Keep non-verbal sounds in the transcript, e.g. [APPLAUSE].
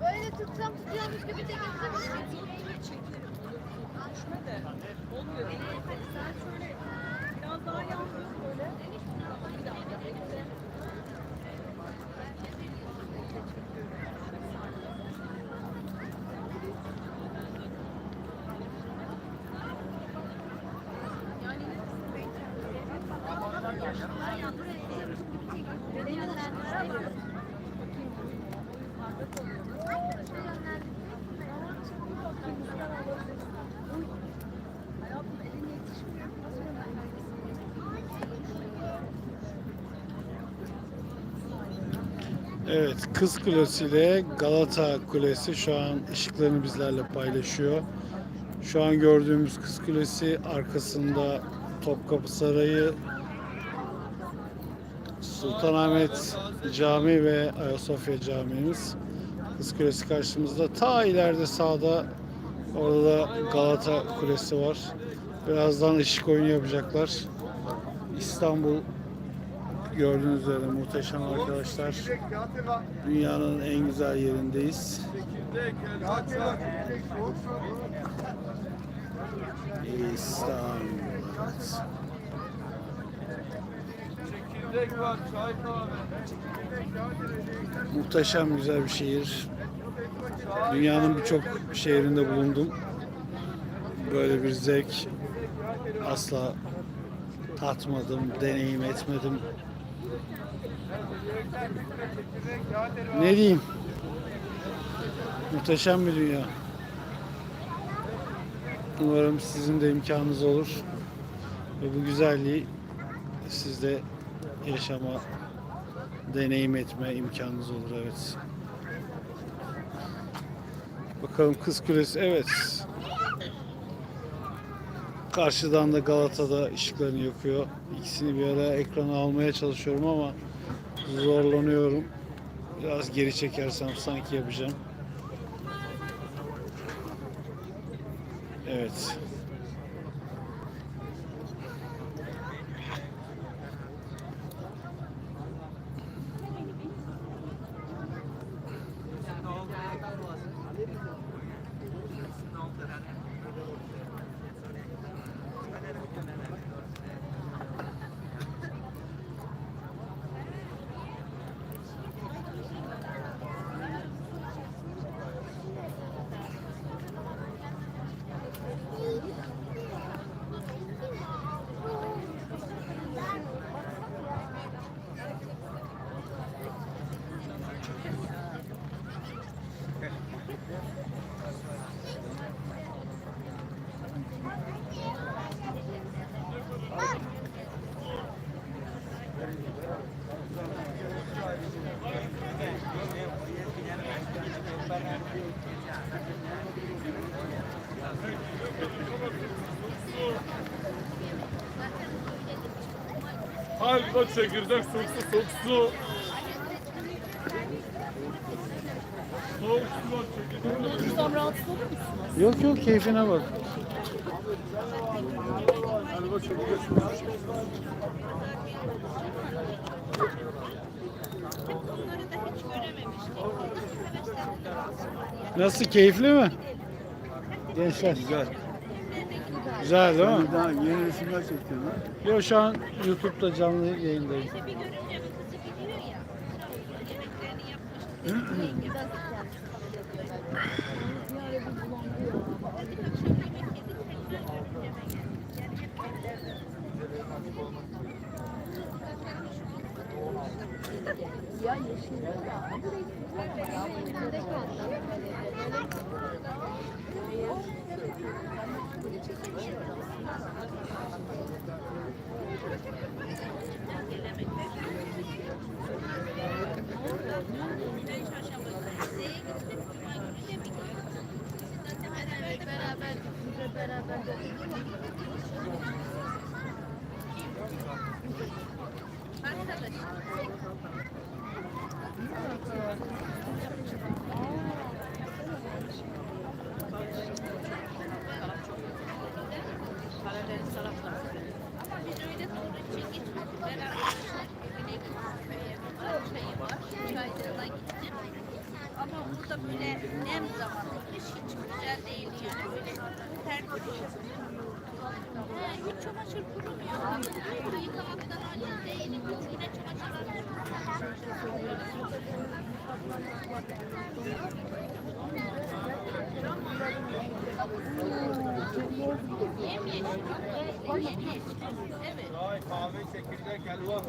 Böyle tutsam tutuyormuş gibi çekebilir misin? Düşme de olmuyor. Hadi sen şöyle biraz daha yandır böyle. Bir daha bekle. Evet, Kız Kulesi ile Galata Kulesi şu an ışıklarını bizlerle paylaşıyor. Şu an gördüğümüz Kız Kulesi arkasında Topkapı Sarayı, Sultanahmet Camii ve Ayasofya Camii'miz. Kız Kulesi karşımızda. Ta ileride sağda orada da Galata Kulesi var. Birazdan ışık oyunu yapacaklar. İstanbul gördüğünüz üzere muhteşem arkadaşlar. Dünyanın en güzel yerindeyiz. İstanbul. Muhteşem güzel bir şehir. Dünyanın birçok şehrinde bulundum. Böyle bir zevk asla tatmadım, deneyim etmedim. Ne diyeyim? Muhteşem bir dünya. Umarım sizin de imkanınız olur. Ve bu güzelliği siz de yaşama, deneyim etme imkanınız olur. Evet. Bakalım Kız Kulesi. Evet. Karşıdan da Galata'da ışıklarını yakıyor. İkisini bir araya ekrana almaya çalışıyorum ama zorlanıyorum. Biraz geri çekersem sanki yapacağım. Evet. Halka çekirdek soksu soksu. Var. Otursam rahatsız olur musunuz? Yok yok keyfine bak. Halka çekirdek Nasıl keyifli mi? Gençler. Güzel. Güzel değil mi? Daha yeni resimler çektim ha. Yo şu an YouTube'da canlı yayındayım. [LAUGHS] Thank you. Da böyle nem zamanı. Kış hiç güzel değil yani. Böyle ter tutuyor. He, hiç çamaşır kurumuyor. Yıkamaktan aciz değilim. Üç güne çamaşır Yemyeşil. Yemyeşil. Evet. Kahve, çekirdek, helva.